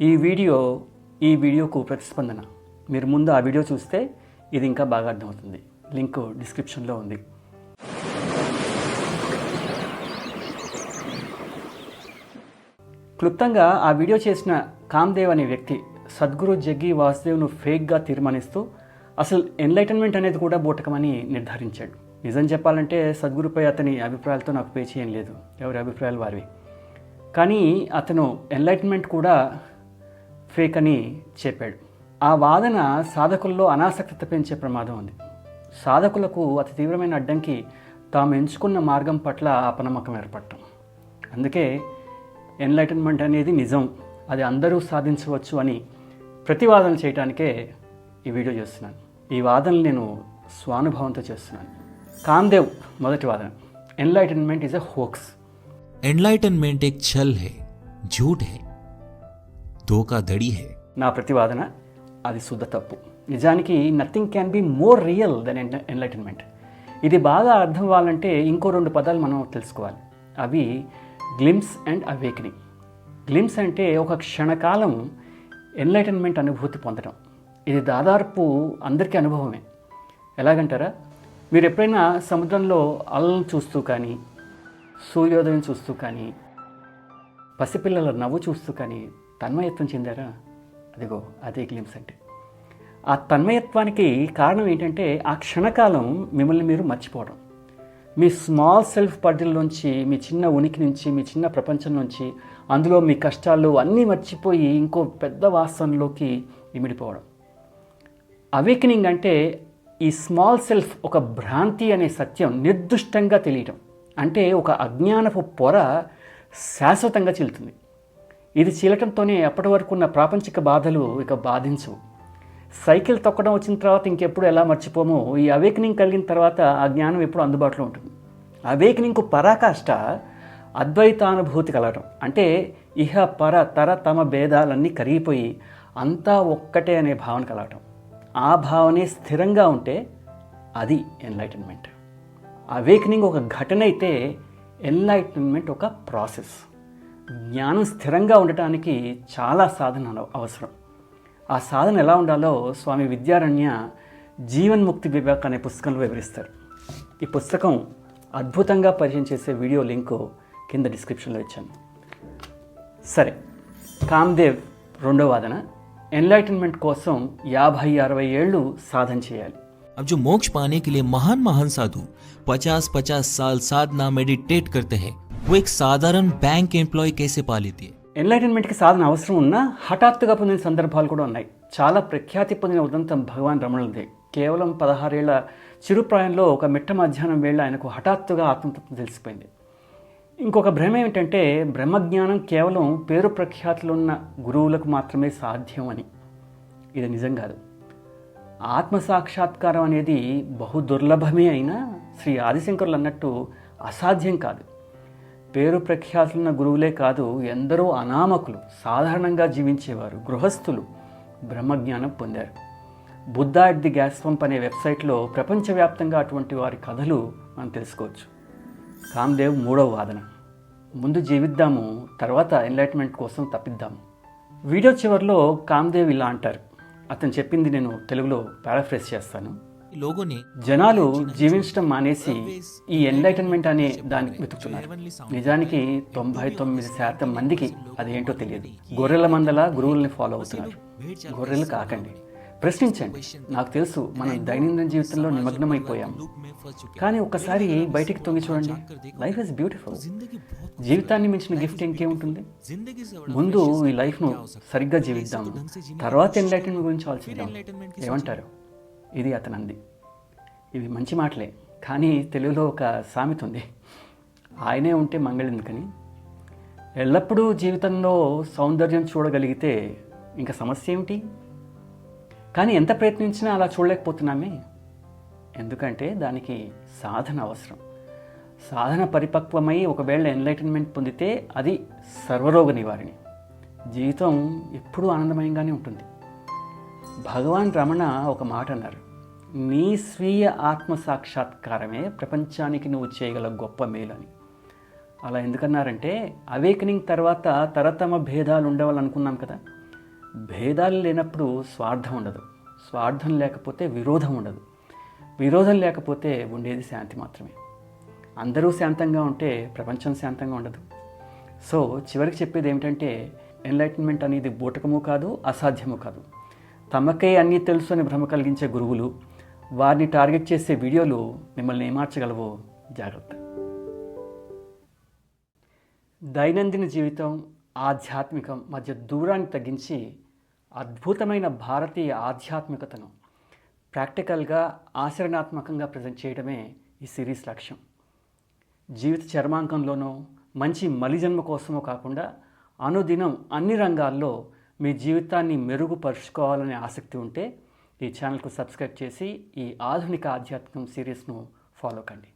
ఈ వీడియో ఈ వీడియోకు ప్రతిస్పందన. మీరు ముందు ఆ వీడియో చూస్తే ఇది ఇంకా బాగా అర్థమవుతుంది. లింక్ డిస్క్రిప్షన్లో ఉంది. క్లుప్తంగా ఆ వీడియో చేసిన కామ్దేవ్ అనే వ్యక్తి సద్గురు జగ్గి వాసుదేవ్ను ఫేక్గా తీర్మానిస్తూ అసలు ఎన్లైటన్మెంట్ అనేది కూడా బూటకమని నిర్ధారించాడు. నిజం చెప్పాలంటే సద్గురుపై అతని అభిప్రాయాలతో నాకు పే చేయం లేదు. ఎవరి అభిప్రాయాలు వారివి. కానీ అతను ఎన్లైటన్మెంట్ కూడా ఫేక్ అని చెప్పాడు ఆ వాదన సాధకుల్లో అనాసక్తత పెంచే ప్రమాదం ఉంది సాధకులకు అతి తీవ్రమైన అడ్డంకి తాము ఎంచుకున్న మార్గం పట్ల అపనమ్మకం ఏర్పడటం అందుకే ఎన్లైటన్మెంట్ అనేది నిజం అది అందరూ సాధించవచ్చు అని ప్రతివాదన చేయడానికే ఈ వీడియో చేస్తున్నాను ఈ వాదనలు నేను స్వానుభవంతో చేస్తున్నాను కామ్దేవ్ మొదటి వాదన enlightenment is a hoax enlightenment एक छल है झूठ है దోకాధడి హే నా ప్రతివాదన అది శుద్ధ తప్పు. నిజానికి nothing can be more real than N enlightenment ఇది బాగా అర్థం అవ్వాలంటే ఇంకో రెండు పదాలు మనం తెలుసుకోవాలి. అవి గ్లిమ్స్ అండ్ అవేకనింగ్ గ్లిమ్స్ అంటే ఒక క్షణకాలం ఎన్లైటన్మెంట్ అనుభూతి పొందడం. ఇది దాదాపు అందరికీ అనుభవమే. ఎలాగంటారా? మీరు ఎప్పుడైనా సముద్రంలో అల్లం చూస్తూ కానీ సూర్యోదయం చూస్తూ కానీ పసిపిల్లల నవ్వు చూస్తూ కానీ తన్మయత్వం చెందారా? అదిగో అదే గ్లిమ్స్ అంటే ఆ తన్మయత్వానికి కారణం ఏంటంటే ఆ క్షణకాలం మిమ్మల్ని మీరు మర్చిపోవడం. మీ స్మాల్ సెల్ఫ్ పరిధిలోంచి మీ చిన్న ఉనికి నుంచి మీ చిన్న ప్రపంచం నుంచి అందులో మీ కష్టాలు అన్నీ మర్చిపోయి ఇంకో పెద్ద వాసనలోకి ఇమిడిపోవడం. అవేకనింగ్ అంటే ఈ స్మాల్ సెల్ఫ్ ఒక భ్రాంతి అనే సత్యం నిర్దుష్టంగా తెలియటం. అంటే ఒక అజ్ఞానపు పొర శాశ్వతంగా చెల్లుతుంది. ఇది చీలటంతోనే అప్పటి వరకు ఉన్న ప్రాపంచిక బాధలు ఇక బాధించవు. సైకిల్ తొక్కడం వచ్చిన తర్వాత ఇంకెప్పుడు ఎలా మర్చిపోమో? ఈ అవేకనింగ్ కలిగిన తర్వాత ఆ జ్ఞానం ఎప్పుడు అందుబాటులో ఉంటుంది. అవేకనింగ్కు పరాకాష్ట అద్వైతానుభూతి కలగటం. అంటే ఇహ పర తర తమ భేదాలన్నీ కరిగిపోయి అంతా ఒక్కటే అనే భావన కలగటం. ఆ భావనే స్థిరంగా ఉంటే అది ఎన్లైటన్మెంట్ అవేకనింగ్ ఒక ఘటన అయితే ఎన్లైటన్మెంట్ ఒక ప్రాసెస్ జ్ఞానం స్థిరంగా ఉండటానికి చాలా సాధన అవ- అవసరం ఆ సాధన ఎలా ఉండాలో స్వామి విద్యారణ్య జీవన్ముక్తి వివేక్ అనే పుస్తకంలో వివరిస్తారు ఈ పుస్తకం అద్భుతంగా పరిచయం చేసే వీడియో లింకు కింద డిస్క్రిప్షన్లో ఇచ్చాను సరే కామ్దేవ్ రెండో వాదన ఎన్లైటన్మెంట్ కోసం యాభై అరవై ఏళ్ళు సాధన చేయాలి अब जो मोक्ष पाने के लिए महान महान साधु 50 50 साल साधना मेडिटेट करते हैं वो एक साधारण बैंक एम्प्लॉय कैसे पा लेती है ఎన్లైటన్మెంట్కి సాధన అవసరం ఉన్నా హఠాత్తుగా పొందిన సందర్భాలు కూడా ఉన్నాయి చాలా ప్రఖ్యాతి పొందిన ఉదంతం భగవాన్ రమణులదే కేవలం పదహారేళ్ల చిరుప్రాయంలో ఒక మిట్ట మధ్యాహ్నం వేళ ఆయనకు హఠాత్తుగా ఆత్మతత్వం తెలిసిపోయింది ఇంకొక భ్రమ ఏమిటంటే బ్రహ్మజ్ఞానం కేవలం పేరు ప్రఖ్యాతులున్న గురువులకు మాత్రమే సాధ్యం అని ఇది నిజం కాదు ఆత్మ సాక్షాత్కారం అనేది బహు దుర్లభమే అయినా శ్రీ ఆదిశంకరులు అన్నట్టు అసాధ్యం కాదు పేరు ప్రఖ్యాతులున్న గురువులే కాదు ఎందరో అనామకులు సాధారణంగా జీవించేవారు గృహస్థులు బ్రహ్మజ్ఞానం పొందారు. Buddha at the gas pump అనే వెబ్సైట్లో ప్రపంచవ్యాప్తంగా అటువంటి వారి కథలు మనం తెలుసుకోవచ్చు. కామ్దేవ్ మూడవ వాదన. ముందు జీవిద్దాము తర్వాత ఎన్లైట్మెంట్ కోసం తప్పిద్దాము. వీడియో చివరిలో కామ్దేవ్ ఇలా అంటారు. అతను చెప్పింది నేను తెలుగులో పారాఫ్రేస్ చేస్తాను. జనాలు జీవించడం మానేసి ఈ ఎన్లైటన్మెంట్ అనే దాన్ని వెతుకుతున్నారు. నిజానికి తొంభై తొమ్మిది శాతం మందికి అదేంటో తెలియదు. గొర్రెల మందల గురువుల్ని ఫాలో అవుతున్నారు. గొర్రెలు కాకండి. ప్రశ్నించండి. నాకు తెలుసు మనం దైనందిన జీవితంలో నిమగ్నమైపోయాం. కానీ ఒక్కసారి బయటికి తొంగి చూడండి. లైఫ్ ఇస్ బ్యూటిఫుల్ జీవితాన్ని మించిన గిఫ్ట్ ఇంకేముంటుంది? ముందు ఈ లైఫ్ను సరిగ్గా జీవిద్దాం. తర్వాత ఎన్లైటన్మెంట్ గురించి ఆలోచిద్దాం. ఏమంటారు? ఇది అతనంది. ఇవి మంచి మాటలే కానీ తెలుగులో ఒక సామెత ఉంది. ఆయనే ఉంటే మంగళెందుకని? ఎల్లప్పుడూ జీవితంలో సౌందర్యం చూడగలిగితే ఇంకా సమస్య ఏమిటి? కానీ ఎంత ప్రయత్నించినా అలా చూడలేకపోతున్నామే. ఎందుకంటే దానికి సాధన అవసరం. సాధన పరిపక్వమై ఒకవేళ ఎన్లైటన్మెంట్ పొందితే అది సర్వరోగ నివారణి. జీవితం ఎప్పుడూ ఆనందమయంగానే ఉంటుంది. భగవాన్ రమణ ఒక మాట అన్నారు. నీ స్వీయ ఆత్మ సాక్షాత్కారమే ప్రపంచానికి నువ్వు చేయగల గొప్ప మేలని. అలా ఎందుకన్నారంటే అవేకనింగ్ తర్వాత తరతమ భేదాలు ఉండవాలనుకున్నాం కదా. భేదాలు లేనప్పుడు స్వార్థం ఉండదు. స్వార్థం లేకపోతే విరోధం ఉండదు. విరోధం లేకపోతే ఉండేది శాంతి మాత్రమే. అందరూ శాంతంగా ఉంటే ప్రపంచం శాంతంగా ఉండదు. సో చివరికి చెప్పేది ఏమిటంటే ఎన్లైటన్మెంట్ అనేది బూటకము కాదు అసాధ్యము కాదు. తమకే అన్నీ తెలుసు అని భ్రమ కలిగించే గురువులు వారిని టార్గెట్ చేసే వీడియోలు మిమ్మల్ని ఏమార్చగలవో జాగ్రత్త. దైనందిన జీవితం ఆధ్యాత్మికం మధ్య దూరాన్ని తగ్గించి అద్భుతమైన భారతీయ ఆధ్యాత్మికతను ప్రాక్టికల్గా ఆచరణాత్మకంగా ప్రజెంట్ చేయడమే ఈ సిరీస్ లక్ష్యం. జీవిత చర్మాంకంలోనో మంచి మలిజన్మ కోసమో కాకుండా అనుదినం అన్ని రంగాల్లో మీ జీవితాన్ని మెరుగుపరుచుకోవాలనే ఆసక్తి ఉంటే ఈ ఛానల్కు సబ్స్క్రైబ్ చేసి ఈ ఆధునిక ఆధ్యాత్మికం సిరీస్ను ఫాలో కండి.